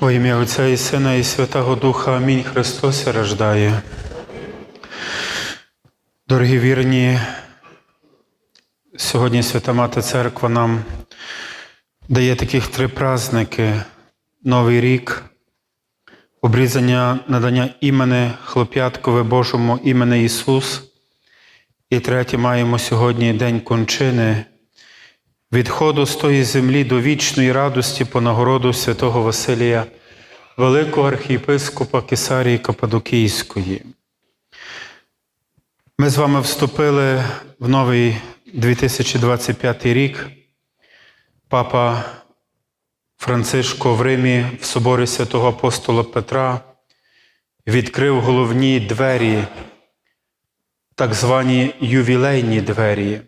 Во ім'я Отця і Сина, і Святого Духа. Амінь. Христос рождає. Дорогі вірні, сьогодні Свята Мати Церква нам дає таких три праздники: Новий рік, обрізання надання імени Хлоп'яткове Божому імени Ісус. І третє маємо сьогодні День кончини, відходу з тої землі до вічної радості по нагороду святого Василія, великого архієпископа Кесарії Кападокійської. Ми з вами вступили в новий 2025 рік. Папа Францишко в Римі в соборі святого апостола Петра відкрив головні двері, так звані ювілейні двері,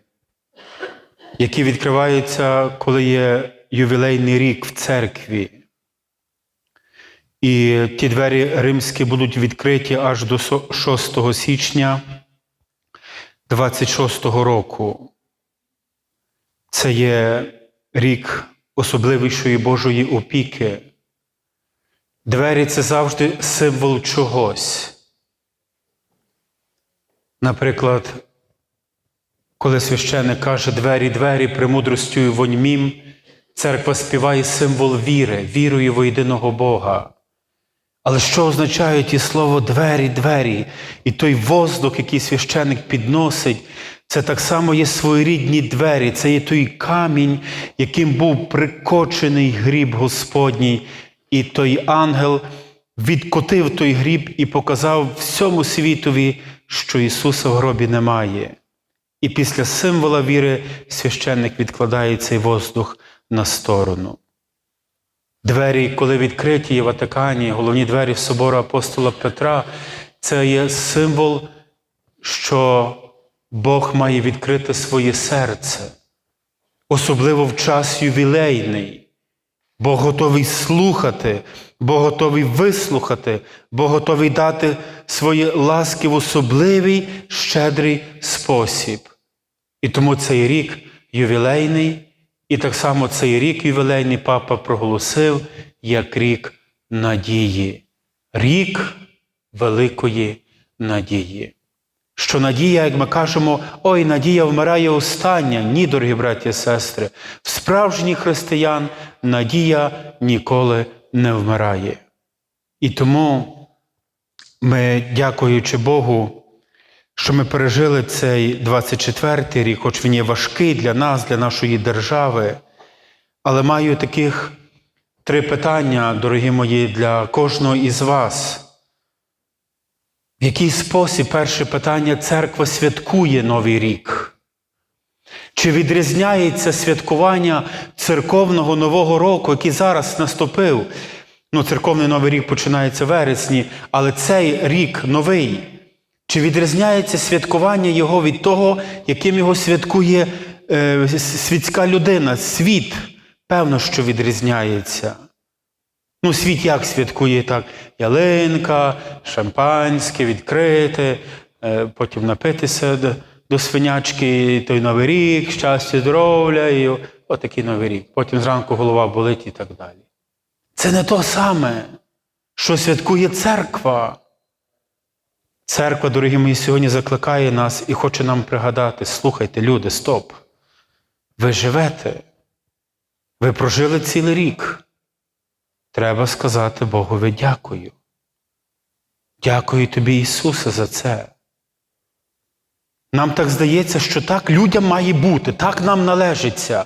які відкриваються, коли є ювілейний рік в церкві. І ті двері римські будуть відкриті аж до 6 січня 26-го року. Це є рік особливішої Божої опіки. Двері це завжди символ чогось. Наприклад, коли священник каже двері, двері, премудростю і воньмім, церква співає символ віри, вірою в єдиного Бога. Але що означає ті слово двері, двері, і той воздух, який священик підносить, це так само є своєрідні двері, це є той камінь, яким був прикочений гріб Господній, і той ангел відкотив той гріб і показав всьому світові, що Ісуса в гробі немає. І після символа віри священник відкладає цей воздух на сторону. Двері, коли відкриті є в Ватикані, головні двері собору апостола Петра, це є символ, що Бог має відкрити своє серце, особливо в час ювілейний. Бог готовий слухати, Бог готовий вислухати, Бог готовий дати свої ласки в особливий щедрий спосіб. І тому цей рік ювілейний. І так само цей рік ювілейний папа проголосив як рік надії, рік великої надії. Що надія, як ми кажемо, ой, надія вмирає остання. Ні, дорогі браті і сестри, в справжніх християн надія ніколи не вмирає. І тому ми, дякуючи Богу, що ми пережили цей 24-й рік, хоч він є важкий для нас, для нашої держави. Але маю таких три питання, дорогі мої, для кожного із вас. В який спосіб перше питання церква святкує Новий рік? Чи відрізняється святкування церковного Нового року, який зараз наступив? Ну, церковний новий рік починається в вересні, але цей рік новий. Чи відрізняється святкування Його від того, яким його святкує е, світська людина, світ? Певно, що відрізняється. Ну, світ як святкує так? Ялинка, шампанське, відкрите, е, потім напитися до, до свинячки, той Новий рік, щастя, здоров'я, і отакий Новий рік. Потім зранку голова болить і так далі. Це не то саме, що святкує церква. Церква, дорогі мої, сьогодні закликає нас і хоче нам пригадати: слухайте, люди, стоп. Ви живете, ви прожили цілий рік. Треба сказати Богові дякую. Дякую тобі, Ісусе, за це. Нам так здається, що так людям має бути, так нам належиться.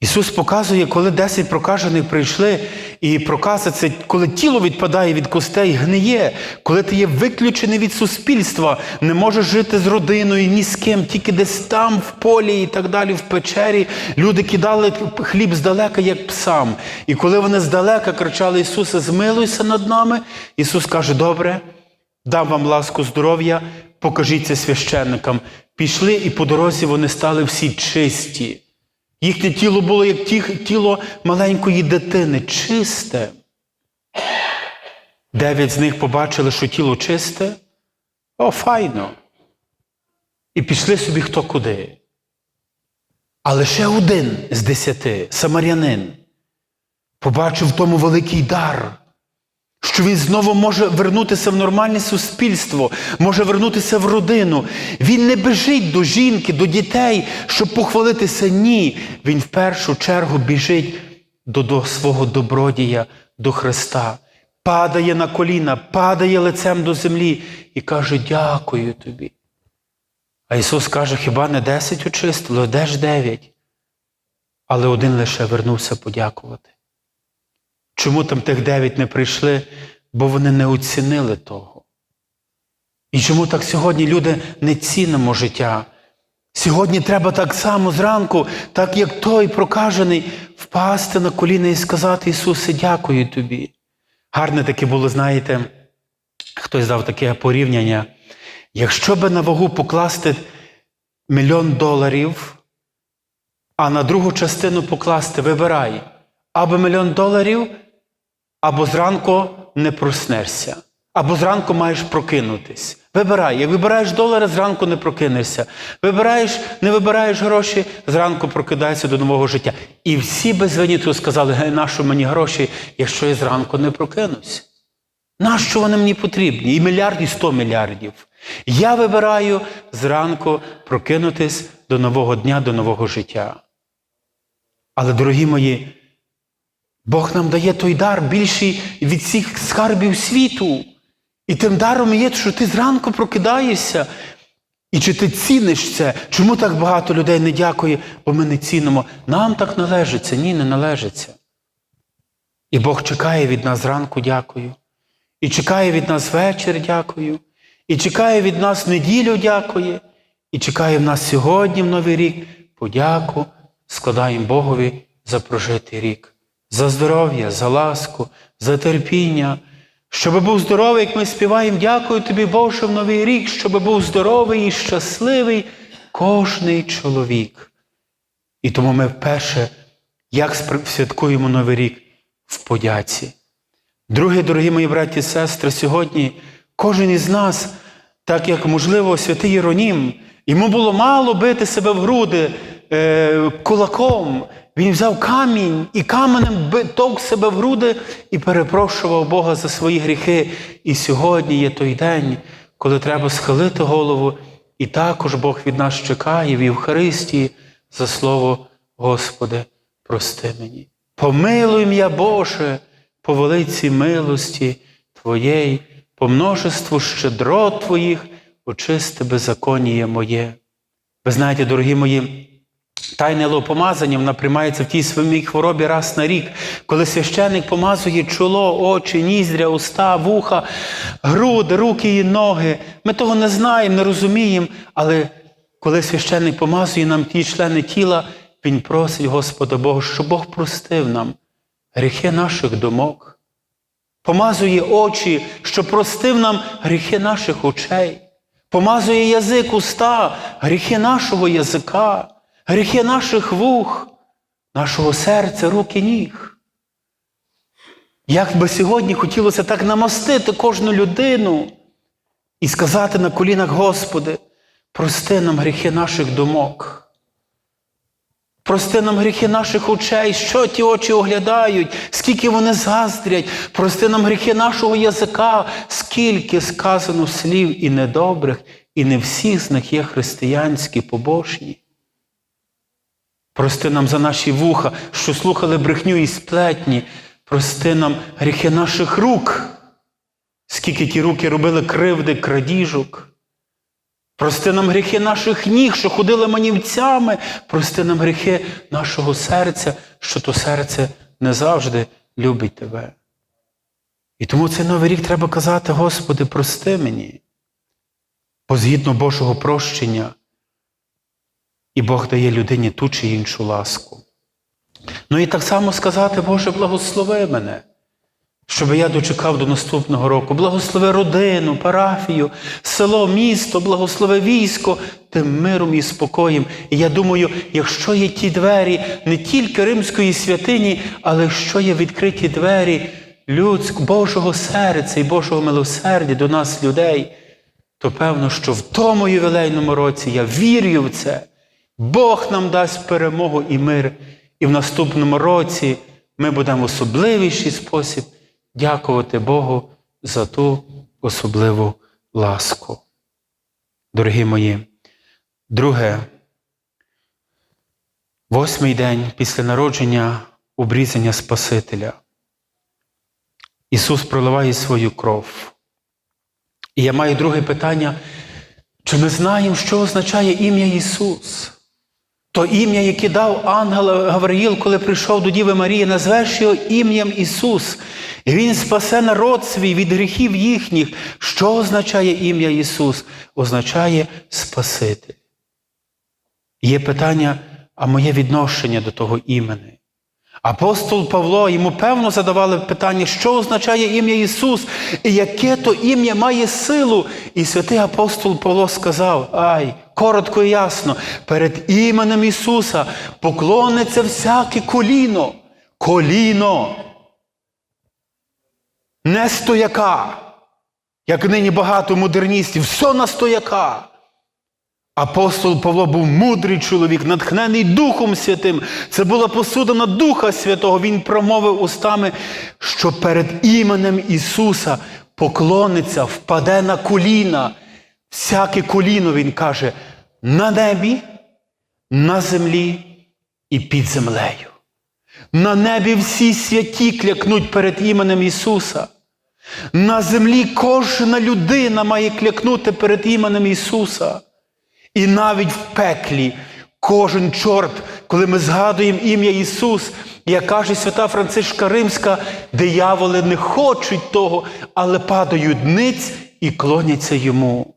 Ісус показує, коли 10 прокажених прийшли, і проказа це коли тіло відпадає від костей, гниє, коли ти є виключений від суспільства, не можеш жити з родиною ні з ким, тільки десь там, в полі і так далі, в печері. Люди кидали хліб здалека, як псам. І коли вони здалека кричали Ісусе, змилуйся над нами, Ісус каже: Добре, дам вам ласку здоров'я, покажіться священникам. Пішли, і по дорозі вони стали всі чисті. Їхнє тіло було як тіло маленької дитини, чисте. Дев'ять з них побачили, що тіло чисте. О, файно. І пішли собі хто куди. А лише один з десяти, самарянин, побачив в тому великий дар, що він знову може вернутися в нормальне суспільство, може вернутися в родину. Він не біжить до жінки, до дітей, щоб похвалитися. Ні. Він в першу чергу біжить до, до свого добродія, до Христа. Падає на коліна, падає лицем до землі і каже: Дякую тобі. А Ісус каже, хіба не десять очистили, де ж дев'ять? Але один лише вернувся подякувати. Чому там тих дев'ять не прийшли? Бо вони не оцінили того. І чому так сьогодні люди не цінимо життя? Сьогодні треба так само зранку, так як той прокажений, впасти на коліна і сказати Ісусе, дякую тобі. Гарне таке було, знаєте, хтось дав таке порівняння. Якщо би на вагу покласти мільйон доларів, а на другу частину покласти, вибирай, або мільйон доларів, або зранку не проснешся, або зранку маєш прокинутись. Вибирай. Як вибираєш долари, зранку не прокинешся. Вибираєш, не вибираєш гроші, зранку прокидаєшся до нового життя. І всі без винятку сказали, гей, нащо мені гроші, якщо я зранку не прокинусь? Нащо вони мені потрібні? І мільярд, і сто мільярдів. Я вибираю зранку прокинутись до нового дня, до нового життя. Але, дорогі мої, Бог нам дає той дар більший від всіх скарбів світу. І тим даром є, що ти зранку прокидаєшся. І чи ти ціниш це? Чому так багато людей не дякує, бо ми не цінимо? Нам так належиться, ні, не належиться. І Бог чекає від нас зранку дякую. І чекає від нас вечір дякую. І чекає від нас неділю дякує. І чекає в нас сьогодні в Новий рік подяку складаємо Богові за прожитий рік, за здоров'я, за ласку, за терпіння. Щоб був здоровий, як ми співаємо, дякую тобі, Боже, в Новий рік, щоб був здоровий і щасливий кожний чоловік. І тому ми вперше, як святкуємо Новий рік в подяці. Друге, дорогі мої браті і сестри, сьогодні кожен із нас, так як, можливо, святий Єронім, йому було мало бити себе в груди е, кулаком. Він взяв камінь і каменем товк себе в груди і перепрошував Бога за свої гріхи. І сьогодні є той день, коли треба схилити голову, і також Бог від нас чекає в Євхаристії за слово Господи, прости мені. Помилуй м'я Боже, по велиці милості Твоєї, по множеству щедрот Твоїх, очисти беззаконіє моє. Ви знаєте, дорогі мої, Тайне лопомазання вона приймається в тій своїй хворобі раз на рік, коли священник помазує чоло, очі, ніздря, уста, вуха, груди, руки і ноги. Ми того не знаємо, не розуміємо, але коли священник помазує нам ті члени тіла, він просить Господа Бога, щоб Бог простив нам гріхи наших думок, помазує очі, щоб простив нам гріхи наших очей, помазує язик уста, гріхи нашого язика гріхи наших вух, нашого серця, рук і ніг. Як би сьогодні хотілося так намастити кожну людину і сказати на колінах, Господи, прости нам гріхи наших думок. Прости нам гріхи наших очей, що ті очі оглядають, скільки вони заздрять, прости нам гріхи нашого язика, скільки сказано слів і недобрих, і не всі з них є християнські, побожні. Прости нам за наші вуха, що слухали брехню і сплетні. Прости нам гріхи наших рук, скільки ті руки робили кривди, крадіжок. Прости нам гріхи наших ніг, що ходили манівцями. Прости нам гріхи нашого серця, що то серце не завжди любить тебе. І тому цей новий рік треба казати, Господи, прости мені. Бо згідно Божого прощення. І Бог дає людині ту чи іншу ласку. Ну і так само сказати, Боже, благослови мене, щоб я дочекав до наступного року. Благослови родину, парафію, село, місто, благослови військо тим миром і спокоєм. І я думаю, якщо є ті двері не тільки римської святині, але якщо є відкриті двері людського, Божого серця і Божого милосердя до нас, людей, то певно, що в тому ювілейному році я вірю в це. Бог нам дасть перемогу і мир, і в наступному році ми будемо в особливіший спосіб дякувати Богу за ту особливу ласку. Дорогі мої, друге, восьмий день після народження обрізання Спасителя. Ісус проливає свою кров. І я маю друге питання: чи ми знаємо, що означає ім'я Ісус? То ім'я, яке дав ангел Гавриїл, коли прийшов до Діви Марії, назвеш його ім'ям Ісус. І Він спасе народ свій від гріхів їхніх. Що означає ім'я Ісус? Означає Спаситель. Є питання, а моє відношення до того імені. Апостол Павло йому певно задавали питання, що означає ім'я Ісус, і яке то ім'я має силу. І святий апостол Павло сказав: Ай, коротко і ясно, перед іменем Ісуса поклониться всяке коліно. Коліно. Не стояка, як нині багато модерністів, все на стояка. Апостол Павло був мудрий чоловік, натхнений Духом Святим. Це була посудина Духа Святого. Він промовив устами, що перед іменем Ісуса поклониться, впаде на коліна. Всяке коліно, Він каже, на небі, на землі і під землею. На небі всі святі клякнуть перед іменем Ісуса. На землі кожна людина має клякнути перед іменем Ісуса. І навіть в пеклі кожен чорт, коли ми згадуємо ім'я Ісус, як каже свята Францишка Римська, дияволи не хочуть того, але падають ниць і клоняться йому.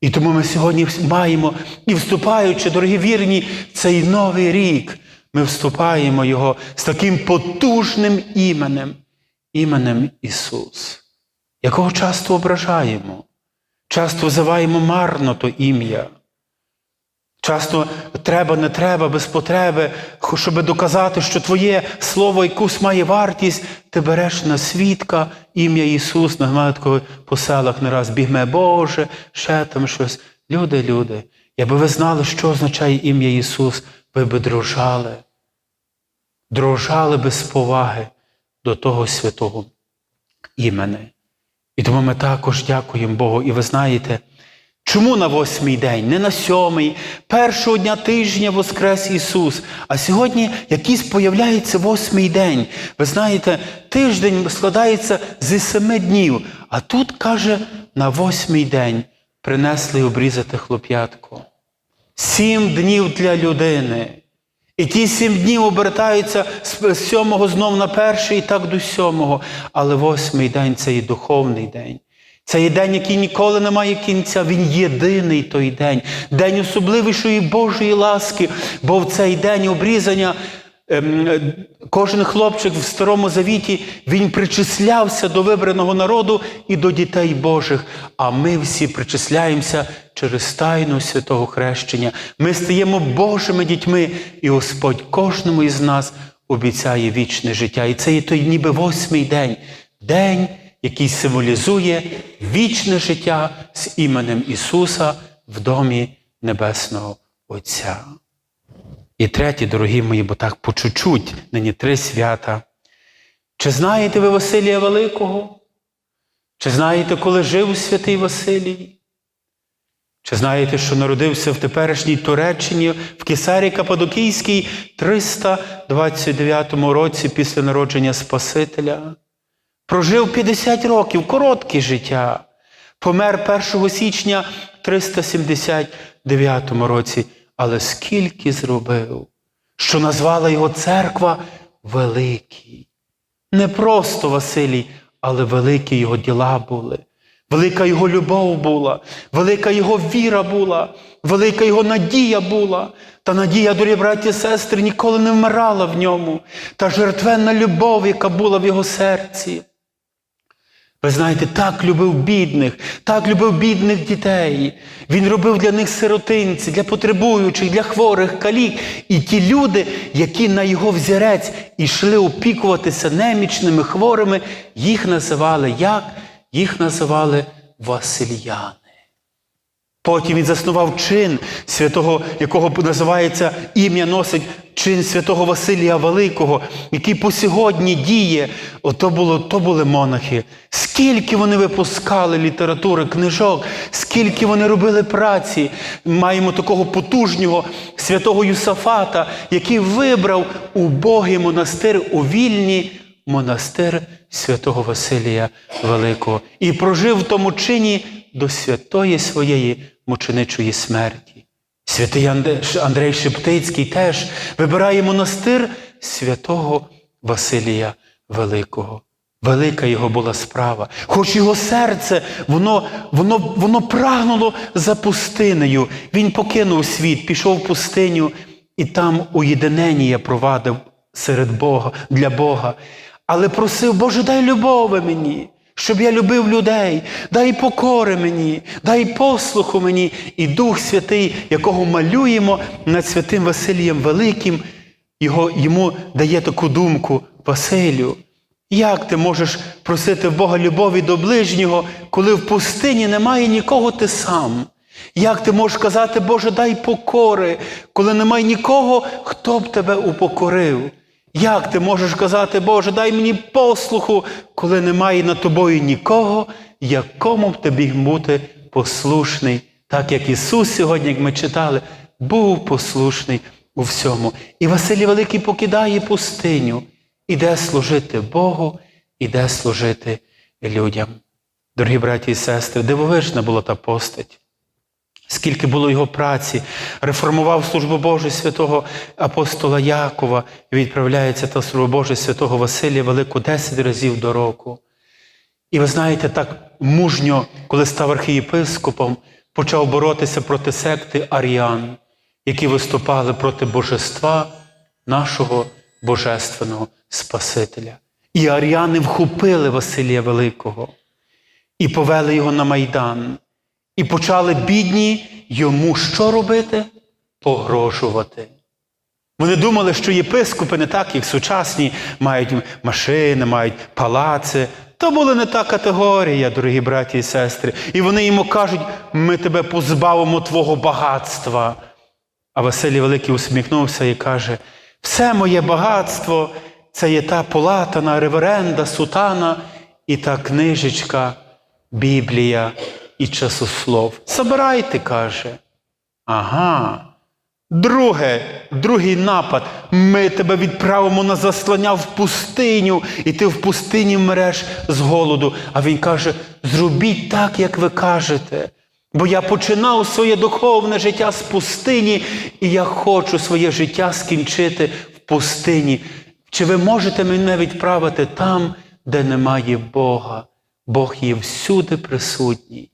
І тому ми сьогодні маємо, і вступаючи, дорогі вірні, цей новий рік, ми вступаємо його з таким потужним іменем, іменем Ісус, якого часто ображаємо, часто взиваємо марно то ім'я. Часто треба, не треба, без потреби, щоб доказати, що твоє слово якусь має вартість, ти береш на свідка ім'я Ісус, нагадаю такого по селах не раз бігме Боже, ще там щось. Люди, люди, якби ви знали, що означає ім'я Ісус, ви би дрожали, дрожали без поваги до того святого імени. І тому ми також дякуємо Богу. І ви знаєте, Чому на восьмий день, не на сьомий, першого дня тижня Воскрес Ісус, а сьогодні якийсь появляється восьмий день. Ви знаєте, тиждень складається зі семи днів, а тут, каже, на восьмий день принесли обрізати хлоп'ятко. Сім днів для людини. І ті сім днів обертаються з сьомого знов на перший і так до сьомого. Але восьмий день це і духовний день. Це є день, який ніколи не має кінця. Він єдиний той день, день особливішої Божої ласки, бо в цей день обрізання ем, кожен хлопчик в Старому Завіті він причислявся до вибраного народу і до дітей Божих. А ми всі причисляємося через тайну святого хрещення. Ми стаємо Божими дітьми, і Господь кожному із нас обіцяє вічне життя. І це є той ніби восьмий день. День який символізує вічне життя з іменем Ісуса в домі Небесного Отця. І третє, дорогі мої, бо так по чуть-чуть, нині три свята. Чи знаєте ви Василія Великого? Чи знаєте, коли жив святий Василій? Чи знаєте, що народився в теперішній Туреччині в Кесарі Кападокійській 329 році після народження Спасителя? Прожив 50 років, коротке життя. Помер 1 січня 379 році. Але скільки зробив, що назвала його церква Великий. Не просто Василій, але великі його діла були. Велика його любов була, велика його віра була, велика його надія була. Та надія, дорогі браті і сестри, ніколи не вмирала в ньому. Та жертвенна любов, яка була в його серці. Ви знаєте, так любив бідних, так любив бідних дітей. Він робив для них сиротинці, для потребуючих, для хворих, калік. І ті люди, які на його взірець ішли опікуватися немічними хворими, їх називали як? Їх називали Васильяни. Потім він заснував чин святого, якого називається ім'я носить чин святого Василія Великого, який по сьогодні діє, ото було, то були монахи. Скільки вони випускали літератури, книжок, скільки вони робили праці. Маємо такого потужнього святого Юсафата, який вибрав убогий монастир у вільні монастир святого Василія Великого і прожив в тому чині до святої своєї мученичої смерті. Святий Андрей Шептицький теж вибирає монастир святого Василія Великого. Велика його була справа. Хоч його серце, воно, воно, воно прагнуло за пустинею. Він покинув світ, пішов в пустиню і там уєдинення провадив серед Бога для Бога. Але просив, Боже, дай любови мені, щоб я любив людей, дай покори мені, дай послуху мені. І Дух Святий, якого малюємо над святим Василієм Великим, його, йому дає таку думку, Василю, як ти можеш просити в Бога любові до ближнього, коли в пустині немає нікого ти сам? Як ти можеш казати, Боже, дай покори, коли немає нікого, хто б тебе упокорив? Як ти можеш казати, Боже, дай мені послуху, коли немає над тобою нікого, якому б міг бути послушний, так як Ісус сьогодні, як ми читали, був послушний у всьому. І Василій Великий покидає пустиню, іде служити Богу, іде служити людям. Дорогі браті і сестри, дивовижна була та постать. Скільки було його праці, реформував службу Божу святого апостола Якова, і відправляється та служба Божа святого Василія Велику 10 разів до року. І ви знаєте, так мужньо, коли став архієпископом, почав боротися проти секти аріан, які виступали проти божества нашого Божественного Спасителя. І аріани вхопили Василія Великого і повели його на Майдан. І почали бідні йому що робити? Погрожувати. Вони думали, що єпископи не так, як сучасні, мають машини, мають палаци. То була не та категорія, дорогі браті і сестри. І вони йому кажуть, ми тебе позбавимо твого багатства. А Василій Великий усміхнувся і каже: все моє багатство це є та полатана реверенда, сутана і та книжечка, Біблія і часослов. Забирайте, каже. Ага. Друге, другий напад. Ми тебе відправимо на заслання в пустиню, і ти в пустині вмреш з голоду. А він каже: зробіть так, як ви кажете. Бо я починав своє духовне життя з пустині, і я хочу своє життя скінчити в пустині. Чи ви можете мене відправити там, де немає Бога? Бог є всюди присутній.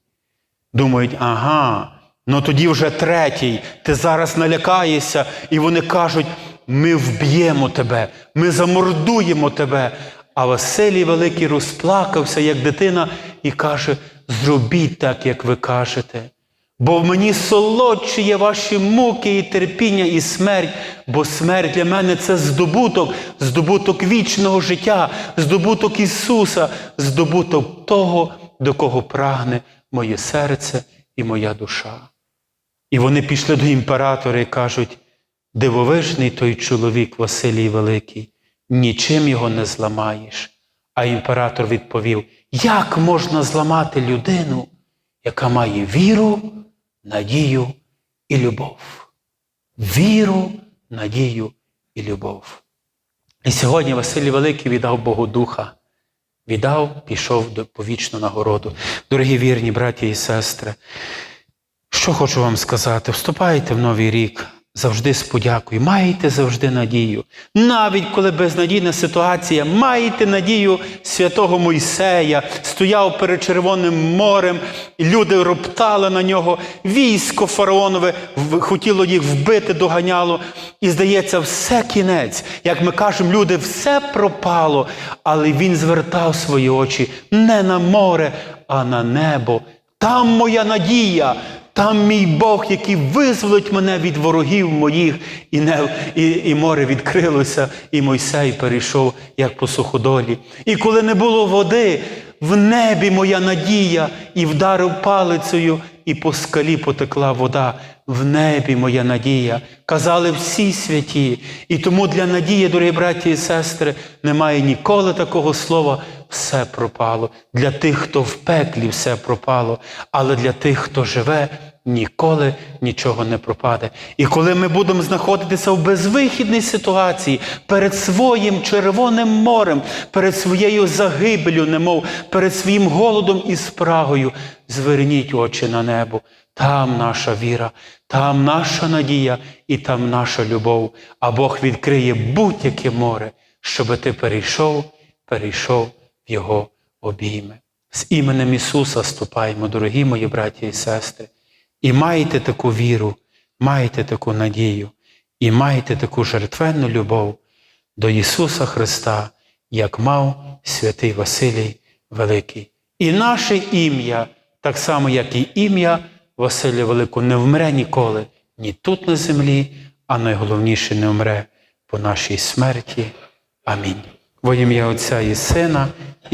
Думають, ага, ну тоді вже третій, ти зараз налякаєшся, і вони кажуть, ми вб'ємо тебе, ми замордуємо тебе. А Василій Великий розплакався, як дитина, і каже: зробіть так, як ви кажете. Бо в мені солодші є ваші муки і терпіння, і смерть, бо смерть для мене це здобуток, здобуток вічного життя, здобуток Ісуса, здобуток того, до кого прагне моє серце і моя душа. І вони пішли до імператора і кажуть: дивовижний той чоловік Василій Великий, нічим його не зламаєш. А імператор відповів: як можна зламати людину, яка має віру, надію і любов? Віру, надію і любов. І сьогодні Василій Великий віддав Богу Духа, віддав, пішов до повічну нагороду. Дорогі вірні браті і сестри, що хочу вам сказати, вступайте в новий рік завжди з подякою, маєте завжди надію. Навіть коли безнадійна ситуація, маєте надію святого Мойсея, стояв перед Червоним морем, люди роптали на нього, військо фараонове хотіло їх вбити, доганяло. І здається, все кінець. Як ми кажемо, люди, все пропало, але він звертав свої очі не на море, а на небо. Там моя надія, там мій Бог, який визволить мене від ворогів моїх, і, не, і, і море відкрилося, і Мойсей перейшов як по суходолі. І коли не було води, в небі моя надія, і вдарив палицею, і по скалі потекла вода. В небі моя надія. Казали всі святі. І тому для надії, дорогі браті і сестри, немає ніколи такого слова все пропало. Для тих, хто в пеклі все пропало, але для тих, хто живе, ніколи нічого не пропаде. І коли ми будемо знаходитися в безвихідній ситуації перед своїм Червоним морем, перед своєю загибелю, немов перед своїм голодом і спрагою, зверніть очі на небо. Там наша віра, там наша надія і там наша любов. А Бог відкриє будь-яке море, щоби ти перейшов, перейшов в Його обійми. З іменем Ісуса ступаємо, дорогі мої браті і сестри. І маєте таку віру, маєте таку надію, і маєте таку жертвенну любов до Ісуса Христа, як мав святий Василій Великий. І наше ім'я, так само, як і ім'я Василя Великого, не вмре ніколи, ні тут на землі, а найголовніше не вмре по нашій смерті. Амінь. Во ім'я Отця і Сина.